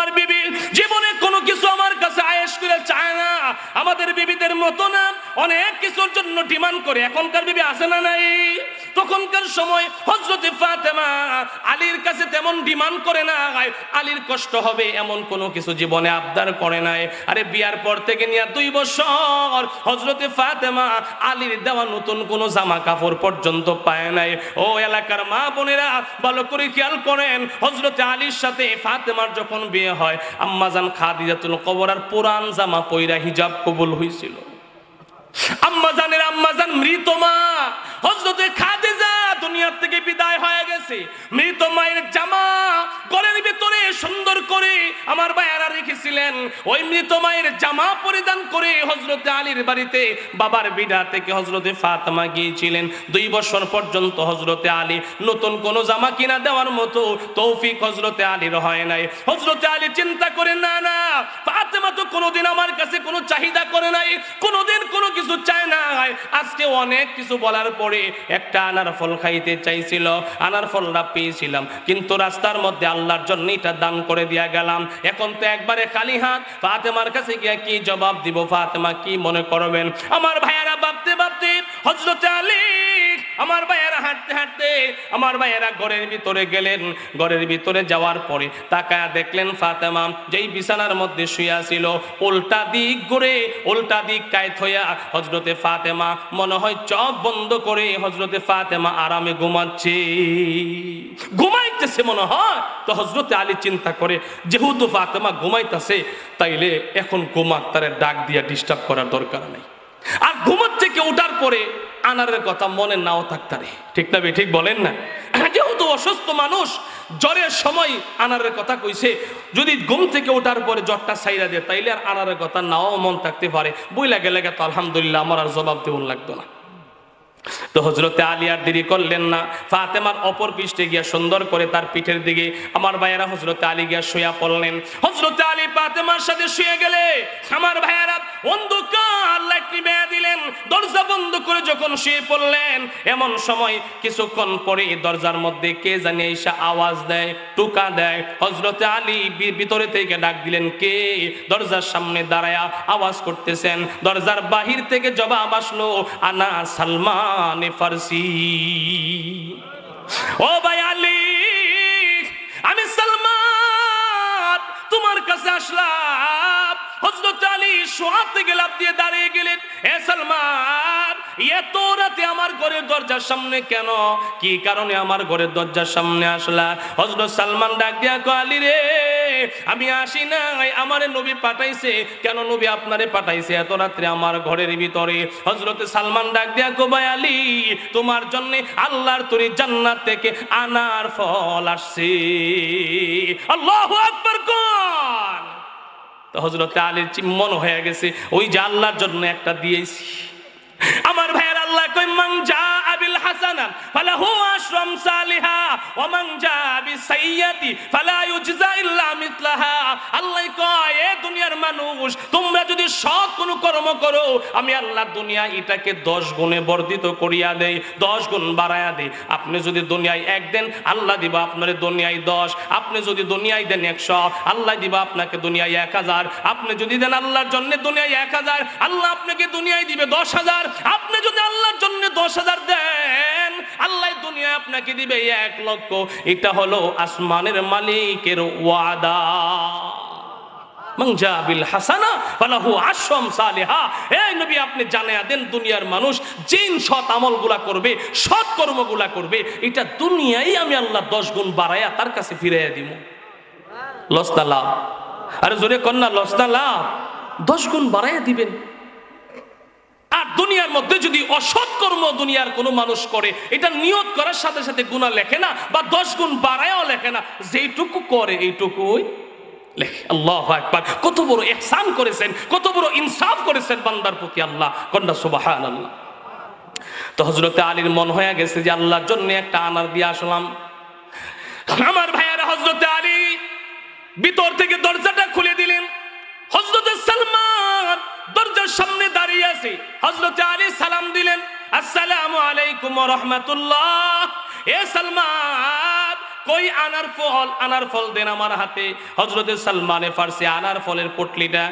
আমার বিবি, জীবনে কোনো কিছু আমার কাছে আয়েস করে চায় না। আমাদের বিবিদের মতো না, অনেক কিছুর জন্য ডিমান্ড করে। এখনকার বিবি আসে না নাই? তখনকার সময় হজরতে ফাতেমা আলীর কাছে তেমন ডিমান্ড করে না আলীর কষ্ট হবে এমন কোনো কিছু জীবনে আবদার করে নাই। আরে বিয়ার পর থেকে নিয়ে দুই বছর হজরতে ফাতেমা আলীর দেওয়া নতুন কোনো জামা কাপড় পর্যন্ত পায় নাই। ও এলাকার মা বোনেরা, ভালো করে খেয়াল করেন হজরতে আলীর সাথে ফাতেমার যখন বিয়ে হয় আম্মাজান খাদিজাতুল কবরার পুরান জামা পইরা হিজাব কবুল হয়েছিল আম্মাজানের আম্মাজান মৃত মা রেখেছিলেন ওই মৃত মায়ের জামা পরিধান করে হজরতে আলীর বাড়িতে বাবার বিড়া থেকে হজরতে ফাতেমা গিয়েছিলেন। দুই বছর পর্যন্ত হজরতে আলী নতুন কোন জামা কিনা দেওয়ার মতো তৌফিক হজরতে আলীর হয় নাই। হজরতে আলী চিন্তা করে, না না, ফাতেমা তো কোনোদিন আমার কাছে কোনো চাহিদা করে নাই, কোনোদিন কোনো কিছু চায় না। আজকে অনেক কিছু বলার পরে একটা আনার ফল খাইতে চাইছিল, আনার ফলটা পেয়েছিলাম। কিন্তু রাস্তার মধ্যে আল্লাহর জন্য এটা দান করে দিয়া গেলাম। এখন তো একবারে খালি হাত। ফাতেমার কাছে গিয়ে কি জবাব দিব? ফাতেমা কি মনে করবেন? আমার ভাইয়ারা ভাবতে ভাবতে হজরত আলী আমার ভাইয়েরা হাঁটতে হাঁটতে আমার ভাইয়েরা ঘরের ভিতরে গেলেন। ঘরের ভিতরে যাওয়ার পরে তাকায়া দেখলেন ফাতেমা, যেই বিছানার মধ্যে শুয়ে ছিল উল্টা দিক ঘুরে, উল্টা দিক কায়ত হইয়া হজরতে ফাতেমা, মনে হয় চোখ বন্ধ করে হজরতে ফাতেমা আরামে ঘুমাচ্ছে। ঘুমাইতেছে মনে হয়। তো হজরতে আলী চিন্তা করে, যেহেতু ফাতেমা ঘুমাইতেছে, তাইলে এখন ঘুমাক, তারে ডাক দিয়া ডিস্টার্ব করার দরকার নাই। আর ঘুমোর থেকে ওঠার পরে? আনারের কথা মনে নাও থাকতারে ঠিক না ঠিক বলেন না। যেহেতু অসুস্থ মানুষ, জ্বরের সময় আনারের কথা কইছে। যদি ঘুম থেকে ওঠার পরে জ্বরটা সাইরা দেয়, তাইলে আর আনারের কথা নাও মন থাকতে পারে। বইলা গেলে তো আলহামদুলিল্লাহ, আমার আর জবাব দেবন লাগতো না। তো হজরতে আলী আর দেরি করলেন না। ফাতেমার অপর পৃষ্ঠে গিয়া সুন্দর করে তার পিঠের দিকে আমার ভাইয়েরা হজরতে আলী গিয়া শুয়া পড়লেন। হজরতে আলী ফাতেমার সাথে শুয়ে গেলে আমার ভাইয়েরা অন্ধকার লাইট নিভিয়ে দিলেন। দরজা বন্ধ করে যখন শুয়ে পড়লেন, এমন সময় কিছুক্ষণ পরে দরজার মধ্যে কে জানি এসে আওয়াজ দেয়, টুকা দেয়। হজরতে আলী ভিতরে থেকে ডাক দিলেন, কে? দরজার সামনে দাঁড়ায়া আওয়াজ করতেছেন। দরজার বাহির থেকে জবাব আসলো, আনা সালমান ফার্সি। ও ভাই আলী, আমি সালমান, তোমার কাছে আসলাম। হজরত আলী থেকে লাভ দিয়ে দাঁড়িয়ে গেলেন। এ সালমান, এত রাতে আমার ঘরের দরজার সামনে কেন? কি কারণে আমার ঘরের দরজার সামনে আসলা? হজরত সালমান ডাক দিয়া কো রে আমি আসি নাই, আমারে নবী পাঠাইছে। কেন নবী আপনারে পাঠাইছে? এত রাত্রে আমার ঘরের ভিতরে। হজরতে সালমান ডাক দিয়া কো ভাই আলী, তোমার জন্য আল্লাহর তরি জান্নাত থেকে আনার ফল আসছে। আল্লাহু আকবার, কোন? তো হজরতে আলীর চিম্মন হয়ে গেছে। ওই যে আল্লাহর জন্য একটা দিয়েছি। আমার ভাইয়ের আল্লাহ কই মান জা আবিল হাসানা, ফালাহু আশরাম সালিহা ওয়া মান জা বিসাইয়াতি, ফালা ইউজজা ইল্লা মিথলাহা আল্লাহ কয়, এ দুনিয়ার মানুষ, তোমরা যদি সৎ কোনো কর্ম করো, আমি আল্লাহ দুনিয়া এটাকে দশ গুণে বর্ধিত করিয়া দেই, দশ গুণ বাড়ায়া দেই। আপনি যদি দুনিয়ায় এক দেন, আল্লাহ দিবা আপনার দুনিয়ায় দশ। আপনি যদি দুনিয়ায় দেন একশো, আল্লাহ দিবা আপনাকে দুনিয়ায় এক হাজার। আপনি যদি দেন আল্লাহর জন্য দুনিয়ায় এক হাজার, আল্লাহ আপনাকে দুনিয়ায় দিবে দশ হাজার। আপনি যদি আল্লাহর জন্য দশ হাজার দেন আল্লাহ দুনিয়ায় আপনাকে দিবে এক লক্ষ। এটা হলো আসমানের মালিকের ওয়াদা। হাসানা দুনিয়ার মানুষ সৎ আমলগুলা করবে করবে। এটা দুনিয়ায় আমি আল্লাহ দশ গুণ বাড়াইয়া তার কাছে দিব। জোরে কন্যা দশ গুণ বাড়াইয়া দিবেন। দুনিয়ার মধ্যে যদি অসৎ কর্ম দুনিয়ার কোনো মানুষ করে, এটা নিয়ত করার সাথে সাথে গুণা লেখে না, বা দশ গুণ বাড়ায়ও লেখে না, যেইটুকু করে এইটুকুই লেখে। আল্লাহ একবার কত বড় এহসান করেছেন, কত বড় ইনসাফ করেছেন বান্দার প্রতি আল্লাহ। কন্যা সুবাহান আল্লাহ তো হজরতে আলীর মন হয়ে গেছে যে আল্লাহর জন্য একটা আনার দিয়ে আসলাম। আমার ভাইয়ারা হজরতে আলী ভিতর থেকে দরজাটা খুলে দিলেন। আছে হজরতে আলী সালাম দিলেন, আসসালামু আলাইকুম রহমতুল্লাহ। এ সালমান, কই আনার ফল? আনার ফল দেন আমার হাতে। হজরতে সালমানে ফার্সি আনার ফলের পটলিটা